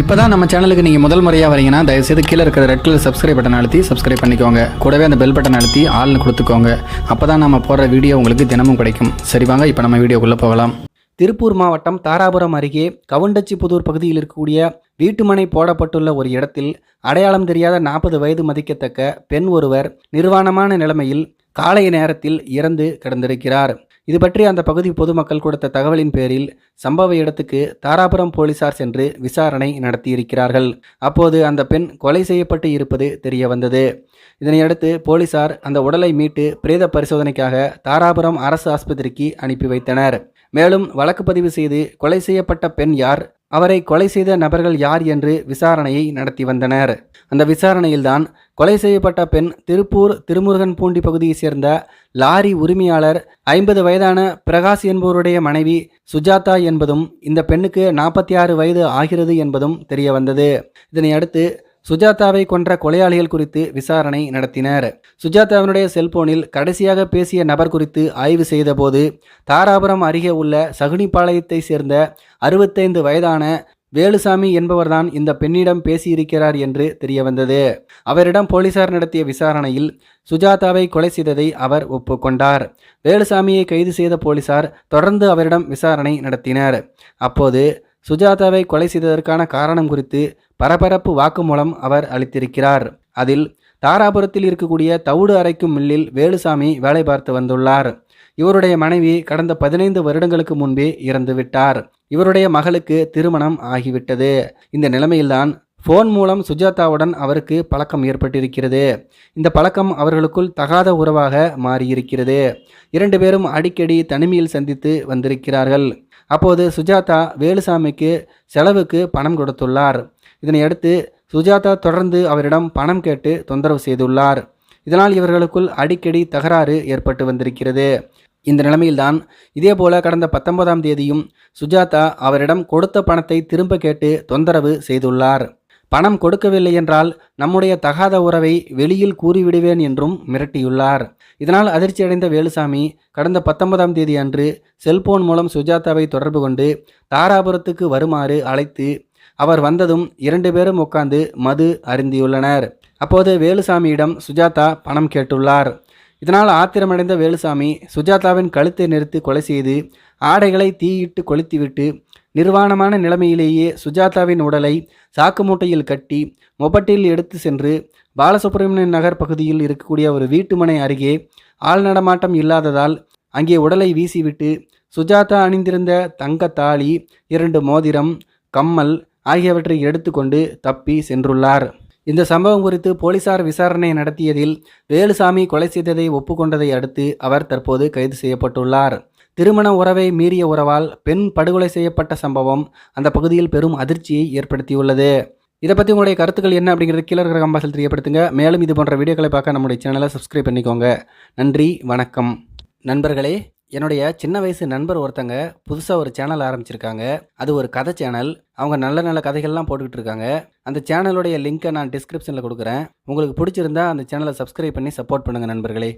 இப்போ தான் நம்ம சேனலுக்கு நீங்கள் முதல் முறையாக வரீங்கன்னா தயவுசெய்து கீழே இருக்கிற ரெட் கலர் சப்ஸ்கிரைப் பட்டன் அழுத்தி சப்ஸ்கிரைப் பண்ணிக்கோங்க. கூடவே அந்த பெல் பட்டன் அழுத்தி ஆள்னு கொடுத்துக்கோங்க. அப்போ தான் நம்ம போடுற வீடியோ உங்களுக்கு தினமும் கிடைக்கும். சரி வாங்க இப்போ நம்ம வீடியோக்குள்ளே போகலாம். திருப்பூர் மாவட்டம் தாராபுரம் அருகே கவுண்டச்சிபுதூர் பகுதியில் இருக்கக்கூடிய வீட்டுமனை போடப்பட்டுள்ள ஒரு இடத்தில் அடையாளம் தெரியாத நாற்பது வயது மதிக்கத்தக்க பெண் ஒருவர் நிர்வாணமான நிலைமையில் காலை நேரத்தில் இறந்து கிடந்திருக்கிறார். இது பற்றி அந்த பகுதி பொதுமக்கள் கொடுத்த தகவலின் பேரில் சம்பவ இடத்துக்கு தாராபுரம் போலீசார் சென்று விசாரணை நடத்தியிருக்கிறார்கள். அப்போது அந்த பெண் கொலை செய்யப்பட்டு இருப்பது தெரிய வந்தது இதனையடுத்து போலீசார் அந்த உடலை மீட்டு பிரேத பரிசோதனைக்காக தாராபுரம் அரசு ஆஸ்பத்திரிக்கு அனுப்பி வைத்தனர். மேலும் வழக்கு பதிவு செய்து கொலை செய்யப்பட்ட பெண் யார்? அவரை கொலை செய்த நபர்கள் யார் என்று விசாரணையை நடத்தி வந்தனர். அந்த விசாரணையில்தான் கொலை செய்யப்பட்ட பெண் திருப்பூர் திருமுருகன் பூண்டி பகுதியைச் சேர்ந்த லாரி உரிமையாளர் ஐம்பது வயதான பிரகாஷ் என்பவருடைய மனைவி சுஜாதா என்பதும் இந்த பெண்ணுக்கு நாற்பத்தி ஆறு வயது ஆகிறது என்பதும் தெரிய வந்தது இதனை அடுத்து சுஜாதாவை கொன்ற கொலையாளிகள் குறித்து விசாரணை நடத்தினர். சுஜாதாவினுடைய செல்போனில் கடைசியாக பேசிய நபர் குறித்து ஆய்வு செய்தபோது தாராபுரம் அருகே உள்ள சகுனிப்பாளையத்தை சேர்ந்த அறுபத்தைந்து வயதான வேலுசாமி என்பவர்தான் இந்த பெண்ணிடம் பேசியிருக்கிறார் என்று தெரியவந்தது. அவரிடம் போலீசார் நடத்திய விசாரணையில் சுஜாதாவை கொலை செய்ததை அவர் ஒப்புக்கொண்டார். வேலுசாமியை கைது செய்த போலீசார் தொடர்ந்து அவரிடம் விசாரணை நடத்தினர். அப்போது சுஜாதாவை கொலை செய்ததற்கான காரணம் குறித்து பரபரப்பு வாக்குமூலம் அவர் அளித்திருக்கிறார். அதில் தாராபுரத்தில் இருக்கக்கூடிய தவிடு அரைக்கும் மில்லில் வேலுசாமி வேலை பார்த்து வந்துள்ளார். இவருடைய மனைவி கடந்த பதினைந்து வருடங்களுக்கு முன்பே இறந்துவிட்டார். இவருடைய மகளுக்கு திருமணம் ஆகிவிட்டது. இந்த நிலைமையில்தான் ஃபோன் மூலம் சுஜாதாவுடன் அவருக்கு பழக்கம் ஏற்பட்டிருக்கிறது. இந்த பழக்கம் அவர்களுக்குள் தகாத உறவாக மாறியிருக்கிறது. இரண்டு பேரும் அடிக்கடி தனிமையில் சந்தித்து வந்திருக்கிறார்கள். அப்போது சுஜாதா வேலுசாமிக்கு செலவுக்கு பணம் கொடுத்துள்ளார். இதனையடுத்து சுஜாதா தொடர்ந்து அவரிடம் பணம் கேட்டு தொந்தரவு செய்துள்ளார். இதனால் இவர்களுக்குள் அடிக்கடி தகராறு ஏற்பட்டு வந்திருக்கிறது. இந்த நிலைமையில்தான் இதேபோல கடந்த பத்தொன்பதாம் தேதியும் சுஜாதா அவரிடம் கொடுத்த பணத்தை திரும்ப கேட்டு தொந்தரவு செய்துள்ளார். பணம் கொடுக்கவில்லை என்றால் நம்முடைய தகாத உறவை வெளியில் கூறிவிடுவேன் என்றும் மிரட்டியுள்ளார். இதனால் அதிர்ச்சியடைந்த வேலுசாமி கடந்த பத்தொன்பதாம் தேதி அன்று செல்போன் மூலம் சுஜாதாவை தொடர்பு கொண்டு தாராபுரத்துக்கு வருமாறு அழைத்து அவர் வந்ததும் இரண்டு பேரும் உட்கார்ந்து மது அருந்தியுள்ளனர். அப்போது வேலுசாமியிடம் சுஜாதா பணம் கேட்டுள்ளார். இதனால் ஆத்திரமடைந்த வேலுசாமி சுஜாதாவின் கழுத்தை நிறுத்தி கொலை செய்து ஆடைகளை தீயிட்டு கொளுத்திவிட்டு நிர்வாணமான நிலைமையிலேயே சுஜாதாவின் உடலை சாக்கு மூட்டையில் கட்டி மொபட்டில் எடுத்து சென்று பாலசுப்ரமணியன் நகர் பகுதியில் இருக்கக்கூடிய ஒரு வீட்டுமனை அருகே ஆள் நடமாட்டம் இல்லாததால் அங்கே உடலை வீசிவிட்டு சுஜாதா அணிந்திருந்த தங்க தாலி இரண்டு மோதிரம் கம்மல் ஆகியவற்றை எடுத்துக்கொண்டு தப்பி சென்றுள்ளார். இந்த சம்பவம் குறித்து போலீசார் விசாரணை நடத்தியதில் வேலுசாமி கொலை செய்ததை ஒப்புக்கொண்டதை அடுத்து அவர் தற்போது கைது செய்யப்பட்டுள்ளார். திருமண உறவை மீறிய உறவால் பெண் படுகொலை செய்யப்பட்ட சம்பவம் அந்த பகுதியில் பெரும் அதிர்ச்சியை ஏற்படுத்தியுள்ளது. இதை பற்றி உங்களுடைய கருத்துக்கள் என்ன அப்படிங்கிறது கீழே இருக்கிற கம்பாசல் தெரியப்படுத்துங்க. மேலும் இது போன்ற வீடியோக்களை பார்க்க நம்முடைய சேனலை சப்ஸ்கிரைப் பண்ணிக்கோங்க. நன்றி வணக்கம். நண்பர்களே என்னுடைய சின்ன வயசு நண்பர் ஒருத்தங்க புதுசாக ஒரு சேனல் ஆரம்பிச்சிருக்காங்க. அது ஒரு கதை சேனல். அவங்க நல்ல நல்ல கதைகள்லாம் போட்டுக்கிட்டு இருக்காங்க. அந்த சேனலுடைய லிங்க்கை நான் டிஸ்கிரிப்ஷனில் கொடுக்குறேன். உங்களுக்கு பிடிச்சிருந்தா அந்த சேனலை சப்ஸ்கிரைப் பண்ணி சப்போர்ட் பண்ணுங்கள் நண்பர்களே.